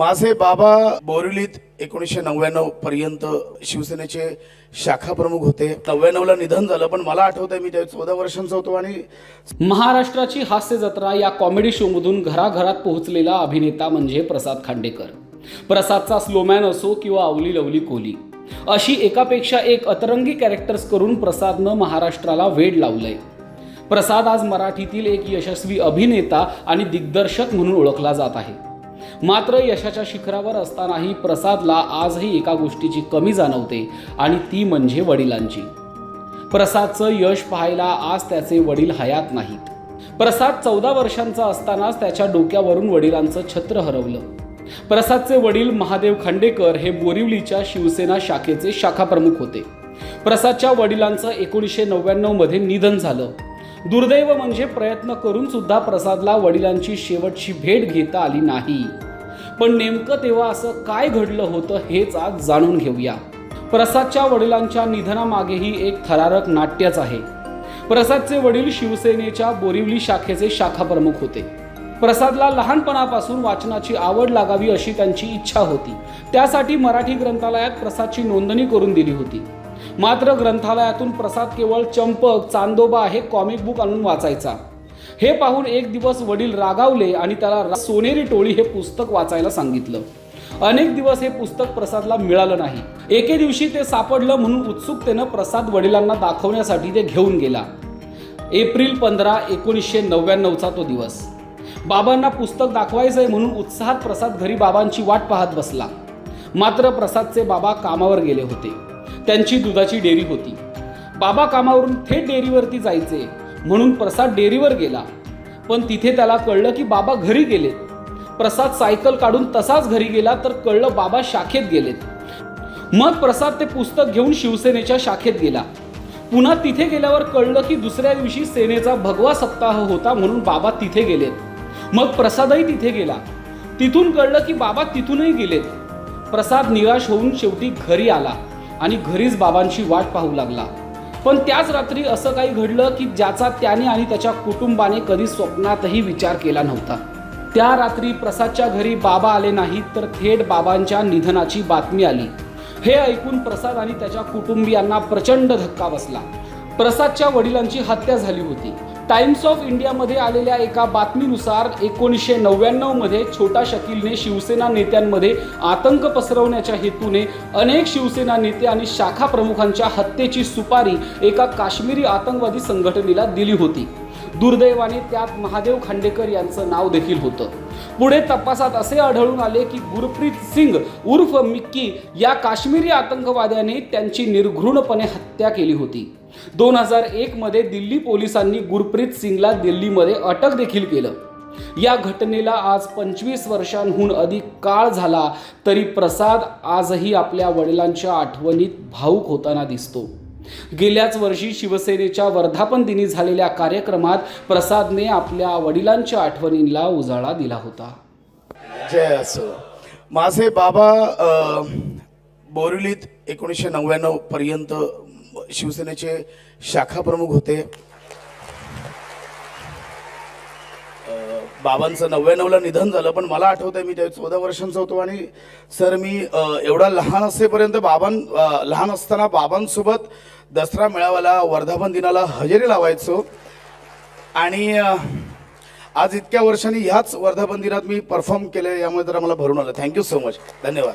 माझे बाबा बोरिवलीत एकोणीसशे नव्याण्णव पर्यंत शिवसेनेचे शाखा प्रमुख होते. नव्याण्णवला निधन झालं पण मला आठवतंय मी त्यावेळी चौदा वर्षांचा होतो आणि महाराष्ट्राची हास्य जत्रा या कॉमेडी शोमधून घराघरात पोहोचलेला अभिनेता म्हणजे प्रसाद खांडेकर. प्रसादचा स्लोमॅन असो किंवा अवली लवली कोहली अशी एकापेक्षा एक अतरंगी कॅरेक्टर्स करून प्रसादनं महाराष्ट्राला वेड लावलंय. प्रसाद आज मराठीतील एक यशस्वी अभिनेता आणि दिग्दर्शक म्हणून ओळखला जात आहे. मात्र यशाच्या शिखरावर असतानाही प्रसादला आजही एका गोष्टीची कमी जाणवते आणि ती म्हणजे वडिलांची. प्रसादचं यश पाहायला आज त्याचे वडील हयात नाहीत. प्रसाद चौदा वर्षांचा असतानाच त्याच्या डोक्यावरून वडिलांचं छत्र हरवलं. प्रसादचे वडील महादेव खांडेकर हे बोरिवलीच्या शिवसेना शाखेचे शाखाप्रमुख होते. प्रसादच्या वडिलांचं एकोणीसशे नव्याण्णवमध्ये निधन झालं. दुर्दैव म्हणजे प्रयत्न करून सुद्धा प्रसादला वडिलांची शेवटची भेट घेता आली नाही. पण नेमकं तेव्हा असं काय घडलं होतं हेच आज जाणून घेऊया. प्रसादच्या वडिलांच्या निधनामागेही एक थरारक नाट्यच आहे. प्रसादचे वडील शिवसेनेच्या बोरिवली शाखेचे शाखाप्रमुख होते. प्रसादला लहानपणापासून वाचनाची आवड लागावी अशी त्यांची इच्छा होती. त्यासाठी मराठी ग्रंथालयात प्रसादची नोंदणी करून दिली होती. मात्र ग्रंथालयातून प्रसाद केवळ चंपक चांदोबा हे कॉमिक बुक आणून वाचायचा. हे पाहून एक दिवस वडील रागावले आणि त्याला सोनेरी टोळी हे पुस्तक वाचायला सांगितलं. अनेक दिवस हे पुस्तक प्रसादला मिळालं नाही. एके दिवशी ते सापडलं म्हणून उत्सुकतेनं प्रसाद वडिलांना दाखवण्यासाठी ते घेऊन गेला. एप्रिल पंधरा एकोणीसशे नव्याण्णवचा तो दिवस. बाबांना पुस्तक दाखवायचंय म्हणून उत्साहात प्रसाद घरी बाबांची वाट पाहत बसला. मात्र प्रसादचे बाबा कामावर गेले होते. त्यांची दुधाची डेअरी होती. बाबा कामावरून थेट डेअरीवरती जायचे. म्हणून प्रसाद डेअरीवर गेला. पण तिथे त्याला कळलं की बाबा घरी गेलेत. प्रसाद सायकल काढून तसाच घरी गेला तर कळलं बाबा शाखेत गेलेत. मग प्रसाद ते पुस्तक घेऊन शिवसेनेच्या शाखेत गेला. पुन्हा तिथे गेल्यावर कळलं की दुसऱ्या दिवशी सेनेचा भगवा सप्ताह होता म्हणून बाबा तिथे गेलेत. मग प्रसादही तिथे गेला. तिथून कळलं की बाबा तिथूनही गेलेत. प्रसाद निराश होऊन शेवटी घरी आला आणि घरीच बाबांची वाट पाहू लागला. पण त्याच रात्री असं काही घडलं की ज्याचा त्याने आणि त्याच्या कुटुंबाने कधी स्वप्नातही विचार केला नव्हता. त्या रात्री प्रसादच्या घरी बाबा आले नाहीत तर थेट बाबांच्या निधनाची बातमी आली. हे ऐकून प्रसाद आणि त्याच्या कुटुंबियांना प्रचंड धक्का बसला. प्रसादच्या वडिलांची हत्या झाली होती. टाइम्स ऑफ इंडियामध्ये आलेल्या एका बातमीनुसार एकोणीसशे नव्याण्णवमध्ये छोटा शकीलने शिवसेना नेत्यांमध्ये आतंक पसरवण्याच्या हेतूने अनेक शिवसेना नेते आणि शाखा प्रमुखांच्या हत्येची सुपारी एका काश्मीरी आतंकवादी संघटनेला दिली होती. दुर्दैवाने त्यात महादेव खांडेकर यांचं नाव देखील होतं. पुढे तपासात असे आढळून आले की गुरप्रीत सिंग उर्फ मिक्की या काश्मीरी आतंकवाद्याने त्यांची निर्घृणपणे हत्या केली होती. दोन हजार एकमध्ये दिल्ली पोलिसांनी गुरप्रीत सिंगला दिल्लीमध्ये अटक देखील केलं. या घटनेला आज पंचवीस वर्षांहून अधिक काळ झाला तरी प्रसाद आजही आपल्या वडिलांच्या आठवणीत भाऊक होताना दिसतो. गेल्याच वर्षी शिवसेनेच्या वर्धापन दिनी झालेल्या कार्यक्रमात प्रसादने आपल्या वडिलांच्या आठवणींना उजाळा दिला होता. जय असो. माझे बाबा बोरिवलीत एकोणीसशे नव्याण्णव पर्यंत शिवसेनेचे शाखा प्रमुख होते. बाबांचं नव्याण्णवला निधन झालं पण मला आठवतंय मी त्या चौदा वर्षांचा होतो आणि सर मी एवढा लहान असेपर्यंत बाबां लहान असताना बाबांसोबत दसरा मेळाव्याला वर्धापन दिनाला हजेरी लावायचो. आणि आज इतक्या वर्षांनी ह्याच वर्धापन दिनात मी परफॉर्म केलं यामुळे जरा मला भरून आलं. Thank you so much. धन्यवाद.